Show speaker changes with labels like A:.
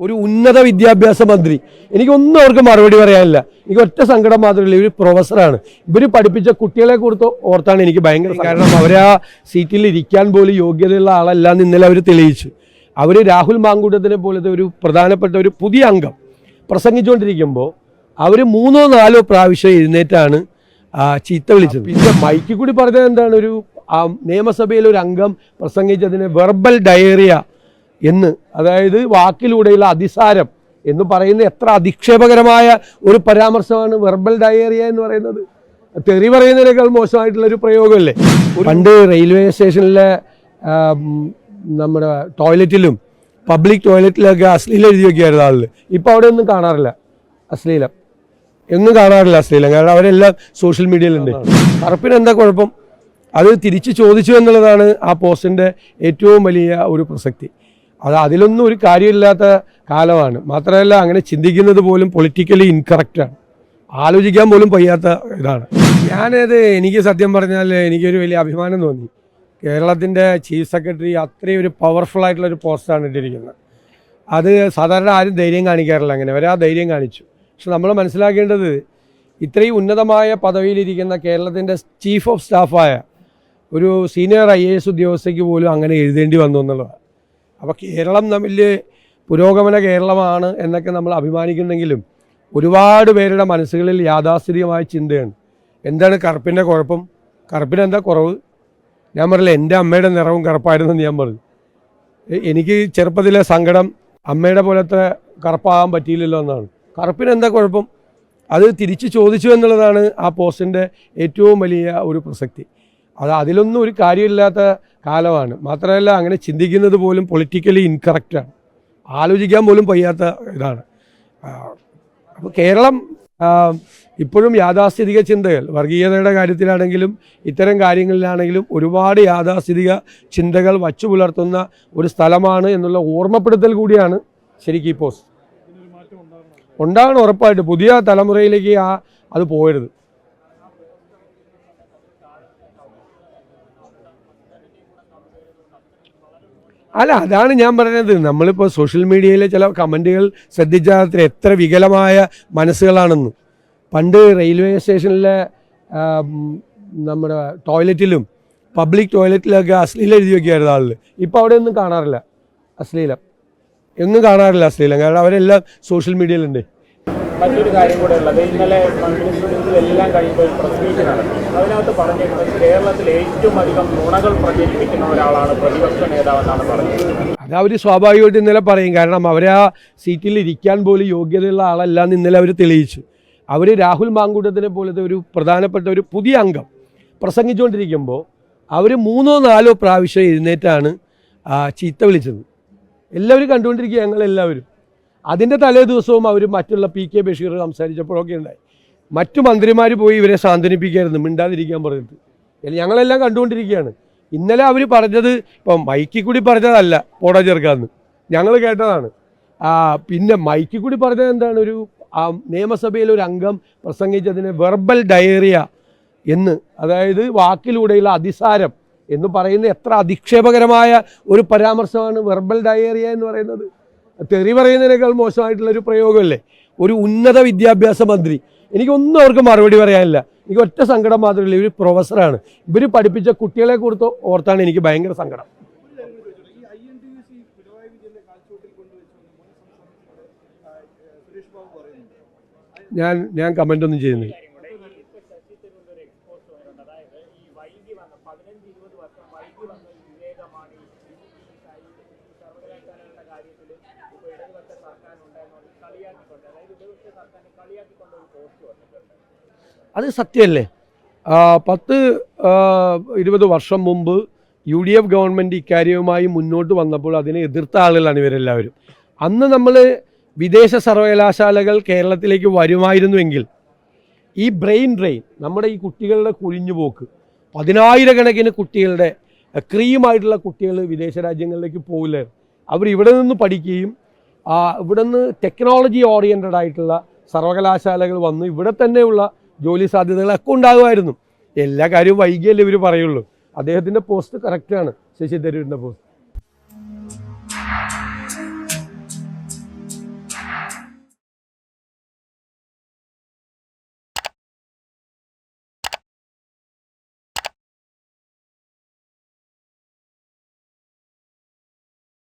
A: ഒരു ഉന്നത വിദ്യാഭ്യാസ മന്ത്രി. എനിക്കൊന്നും അവർക്ക് മറുപടി പറയാനില്ല. എനിക്ക് ഒറ്റ സങ്കടം മാത്രമല്ല ഇവർ പ്രൊഫസറാണ്. ഇവർ പഠിപ്പിച്ച കുട്ടികളെ കുറിച്ച് ഓർത്താണ് എനിക്ക് ഭയങ്കര കാരണം അവരെ ആ സീറ്റിൽ ഇരിക്കാൻ പോലും യോഗ്യതയുള്ള ആളല്ല എന്ന് ഇന്നലെ അവർ തെളിയിച്ചു. അവർ രാഹുൽ മാങ്കൂട്ടത്തിനെ പോലത്തെ ഒരു പ്രധാനപ്പെട്ട ഒരു പുതിയ അംഗം പ്രസംഗിച്ചുകൊണ്ടിരിക്കുമ്പോൾ അവർ മൂന്നോ നാലോ പ്രാവശ്യം എഴുന്നേറ്റാണ് ചീത്ത വിളിച്ചത്. പിന്നെ മൈക്കിൽ കൂടി പറഞ്ഞത് എന്താണ്? ഒരു നിയമസഭയിൽ ഒരു അംഗം പ്രസംഗിച്ചതിന് വെർബൽ ഡയറിയ എന്ന്. അതായത് വാക്കിലൂടെയുള്ള അതിസാരം എന്ന് പറയുന്ന എത്ര അധിക്ഷേപകരമായ ഒരു പരാമർശമാണ് വെർബൽ ഡയേറിയ എന്ന് പറയുന്നത്. തെറി പറയുന്നതിനേക്കാൾ മോശമായിട്ടുള്ള ഒരു പ്രയോഗമല്ലേ? പണ്ട് റെയിൽവേ സ്റ്റേഷനിലെ നമ്മുടെ ടോയ്ലറ്റിലും പബ്ലിക് ടോയ്ലറ്റിലൊക്കെ അശ്ലീലം എഴുതി വയ്ക്കുകയായിരുന്നു ആളിൽ ഇപ്പോൾ അവിടെ ഒന്നും കാണാറില്ല അശ്ലീലം. എന്നും കാണാറില്ല അശ്ലീലം. കാരണം അവരെല്ലാം സോഷ്യൽ മീഡിയയിലുണ്ട് കറുപ്പിന് എന്താ കുഴപ്പം? അത് തിരിച്ച് ചോദിച്ചു എന്നുള്ളതാണ് ആ പോസ്റ്റിന്റെ ഏറ്റവും വലിയ ഒരു പ്രസക്തി. അത് അതിലൊന്നും ഒരു കാര്യമില്ലാത്ത കാലമാണ്. മാത്രമല്ല അങ്ങനെ ചിന്തിക്കുന്നത് പോലും പൊളിറ്റിക്കലി ഇൻകറക്റ്റാണ് ആലോചിക്കാൻ പോലും വയ്യാത്ത ഇതാണ്. ഞാനത് എനിക്ക് സത്യം പറഞ്ഞാൽ എനിക്കൊരു വലിയ അഭിമാനം തോന്നി. കേരളത്തിന്റെ ചീഫ് സെക്രട്ടറി അത്രയും ഒരു പവർഫുൾ ആയിട്ടുള്ള ഒരു പോസ്റ്റാണ് ഇട്ടിരിക്കുന്നത്. അത് സാധാരണ ആരും ധൈര്യം കാണിക്കാറില്ല അങ്ങനെ. അവർ ആ ധൈര്യം കാണിച്ചു. പക്ഷെ നമ്മൾ മനസ്സിലാക്കേണ്ടത് ഇത്രയും ഉന്നതമായ പദവിയിലിരിക്കുന്ന കേരളത്തിന്റെ ചീഫ് ഓഫ് സ്റ്റാഫായ ഒരു സീനിയർ ഐ എ എസ് ഉദ്യോഗസ്ഥയ്ക്ക് പോലും അങ്ങനെ എഴുതേണ്ടി വന്നു എന്നുള്ളതാണ്. അപ്പോൾ കേരളം തമ്മിൽ പുരോഗമന കേരളമാണ് എന്നൊക്കെ നമ്മൾ അഭിമാനിക്കുന്നെങ്കിലും ഒരുപാട് പേരുടെ മനസ്സുകളിൽ യാഥാസ്ഥിതികമായ ചിന്തയാണ്. എന്താണ് കറുപ്പിന്റെ കുഴപ്പം? കറുപ്പിന് എന്താ കുറവ്? ഞാൻ പറയില്ല എന്റെ അമ്മയുടെ നിറവും കറുപ്പായിരുന്നെന്ന് ഞാൻ പറഞ്ഞു. എനിക്ക് ചെറുപ്പത്തിലെ സങ്കടം അമ്മയുടെ പോലത്തെ കറുപ്പാകാൻ പറ്റിയില്ലല്ലോ എന്നാണ്. കറുപ്പിന് എന്താ കുഴപ്പം? അത് തിരിച്ചു ചോദിച്ചു എന്നുള്ളതാണ് ആ പോസ്റ്റിന്റെ ഏറ്റവും വലിയ ഒരു പ്രസക്തി. അത് അതിലൊന്നും ഒരു കാര്യമില്ലാത്ത കാലമാണ്. മാത്രമല്ല അങ്ങനെ ചിന്തിക്കുന്നത് പോലും പൊളിറ്റിക്കലി ഇൻകറക്റ്റാണ് ആലോചിക്കാൻ പോലും വയ്യാത്ത ഇതാണ്. അപ്പോൾ കേരളം ഇപ്പോഴും യാഥാസ്ഥിതിക ചിന്തകൾ വർഗീയതയുടെ കാര്യത്തിലാണെങ്കിലും ഇത്തരം കാര്യങ്ങളിലാണെങ്കിലും ഒരുപാട് യാഥാസ്ഥിതിക ചിന്തകൾ വച്ചു പുലർത്തുന്ന ഒരു സ്ഥലമാണ് എന്നുള്ള ഓർമ്മപ്പെടുത്തൽ കൂടിയാണ് ശരിക്കും ഈ പോസ്റ്റ് ഉണ്ടാകണം ഉറപ്പായിട്ട്. പുതിയ തലമുറയിലേക്ക് ആ അത് പോകരുത്. അല്ല അതാണ് ഞാൻ പറയുന്നത് നമ്മളിപ്പോൾ സോഷ്യൽ മീഡിയയിലെ ചില കമന്റുകൾ ശ്രദ്ധിച്ചാൽ എത്ര വികലമായ മനസ്സുകളാണെന്ന്. പണ്ട് റെയിൽവേ സ്റ്റേഷനിലെ നമ്മുടെ ടോയ്ലറ്റിലും പബ്ലിക് ടോയ്ലറ്റിലൊക്കെ അശ്ലീലം എഴുതി വെക്കുകയായിരുന്നു ആളിൽ ഇപ്പോൾ അവിടെ ഒന്നും കാണാറില്ല. അശ്ലീലം. എങ്ങും കാണാറില്ല അശ്ലീലം. കാരണം അവരെല്ലാം സോഷ്യൽ മീഡിയയിലുണ്ട്
B: മറ്റൊരു കാര്യം കൂടെ ഉള്ളത്. ഇന്നലെ എല്ലാം കഴിയുമ്പോൾ പ്രസ് മീറ്റ് നടത്തി അതിനകത്ത് പറഞ്ഞിരുന്നത് കേരളത്തിൽ ഏറ്റവും അധികം നുണകൾ പ്രചരിപ്പിക്കുന്ന ഒരാളാണ് പ്രതിപക്ഷ നേതാവെന്നാണ് പറഞ്ഞത്
A: അത് അവർ സ്വാഭാവികമായിട്ട് ഇന്നലെ പറയും. കാരണം അവർ ആ സീറ്റിൽ ഇരിക്കാൻ പോലും യോഗ്യതയുള്ള ആളല്ല എന്ന് ഇന്നലെ അവർ തെളിയിച്ചു. അവർ രാഹുൽ മാങ്കൂട്ടത്തിനെ പോലത്തെ ഒരു പ്രധാനപ്പെട്ട ഒരു പുതിയ അംഗം പ്രസംഗിച്ചുകൊണ്ടിരിക്കുമ്പോൾ അവർ മൂന്നോ നാലോ പ്രാവശ്യം എഴുന്നേറ്റാണ് ചീത്ത വിളിച്ചത്. എല്ലാവരും കണ്ടുകൊണ്ടിരിക്കുക ഞങ്ങളെല്ലാവരും. അതിന്റെ തലേ ദിവസവും അവർ മറ്റുള്ള പി കെ ബഷീർ സംസാരിച്ചപ്പോഴൊക്കെ ഉണ്ടായി. മറ്റു മന്ത്രിമാർ പോയി ഇവരെ സാന്ത്വനിപ്പിക്കായിരുന്നു മിണ്ടാതിരിക്കാൻ പറഞ്ഞിട്ട്. ഞങ്ങളെല്ലാം കണ്ടുകൊണ്ടിരിക്കുകയാണ്. ഇന്നലെ അവർ പറഞ്ഞത് ഇപ്പം മൈക്കിൽ കൂടി പറഞ്ഞതല്ല പോടാ ചേർക്കാന്ന് ഞങ്ങൾ കേട്ടതാണ്. പിന്നെ മൈക്കിൽ കൂടി പറഞ്ഞത് എന്താണ്? ഒരു നിയമസഭയിലെ ഒരു അംഗം പ്രസംഗിച്ചതിന് വെർബൽ ഡയറിയ എന്ന് അതായത് വാക്കിലൂടെയുള്ള അതിസാരം എന്ന് പറയുന്ന എത്ര അധിക്ഷേപകരമായ ഒരു പരാമർശമാണ് വെർബൽ ഡയറിയ എന്ന് പറയുന്നത്. തെറി പറയുന്നതിനേക്കാൾ മോശമായിട്ടുള്ള ഒരു പ്രയോഗമല്ലേ? ഒരു ഉന്നത വിദ്യാഭ്യാസ മന്ത്രി. എനിക്കൊന്നും അവർക്ക് മറുപടി പറയാനില്ല. എനിക്ക് ഒറ്റ സങ്കടം മാത്രമല്ല ഇവർ പ്രൊഫസറാണ്. ഇവർ പഠിപ്പിച്ച കുട്ടികളെ കുറിച്ച് ഓർത്താണ് എനിക്ക് ഭയങ്കര സങ്കടം. ഞാൻ ഞാൻ കമന്റ് ഒന്നും ചെയ്യുന്നില്ല
B: അതായത് ഈ വൈകി വന്ന പതിനഞ്ച് ഇരുപത് വർഷം വൈകി വന്ന ഈ വിവേകമാണ് ഈ സർവകലാശാലകളുടെ കാര്യത്തിൽ ഇപ്പോൾ ഇടതുപക്ഷ സർക്കാർ ഉണ്ടായിരുന്നത് കളിയാക്കിക്കൊണ്ട് അതായത് ഇടതുപക്ഷ സർക്കാരിനെ കളിയാക്കിക്കൊണ്ട് ഒരു പോസ്റ്റ് വന്നിട്ടുണ്ട്
A: അത് സത്യമല്ലേ? പത്ത് ഇരുപത് വർഷം മുമ്പ് യു ഡി എഫ് ഗവൺമെന്റ് ഇക്കാര്യവുമായി മുന്നോട്ട് വന്നപ്പോൾ അതിനെ എതിർത്ത ആളുകളാണ് ഇവരെല്ലാവരും. അന്ന് നമ്മൾ വിദേശ സർവകലാശാലകൾ കേരളത്തിലേക്ക് വരുമായിരുന്നുവെങ്കിൽ ഈ ബ്രെയിൻ ഡ്രെയിൻ നമ്മുടെ ഈ കുട്ടികളുടെ കുഴിഞ്ഞുപോക്ക് പതിനായിരക്കണക്കിന് കുട്ടികളുടെ ക്രീമായിട്ടുള്ള കുട്ടികൾ വിദേശ രാജ്യങ്ങളിലേക്ക് പോകില്ലായിരുന്നു അവർ ഇവിടെ നിന്ന് പഠിക്കുകയും ഇവിടെ നിന്ന് ടെക്നോളജി ഓറിയന്റഡ് ആയിട്ടുള്ള സർവകലാശാലകൾ വന്നു. ഇവിടെ തന്നെയുള്ള ജോലി സാധ്യതകളൊക്കെ ഉണ്ടാകുമായിരുന്നു. എല്ലാ കാര്യവും വൈകിയല്ലേ ഇവർ പറയുള്ളൂ. അദ്ദേഹത്തിന്റെ പോസ്റ്റ് കറക്റ്റാണ് ശശി തരൂരിന്റെ പോസ്റ്റ്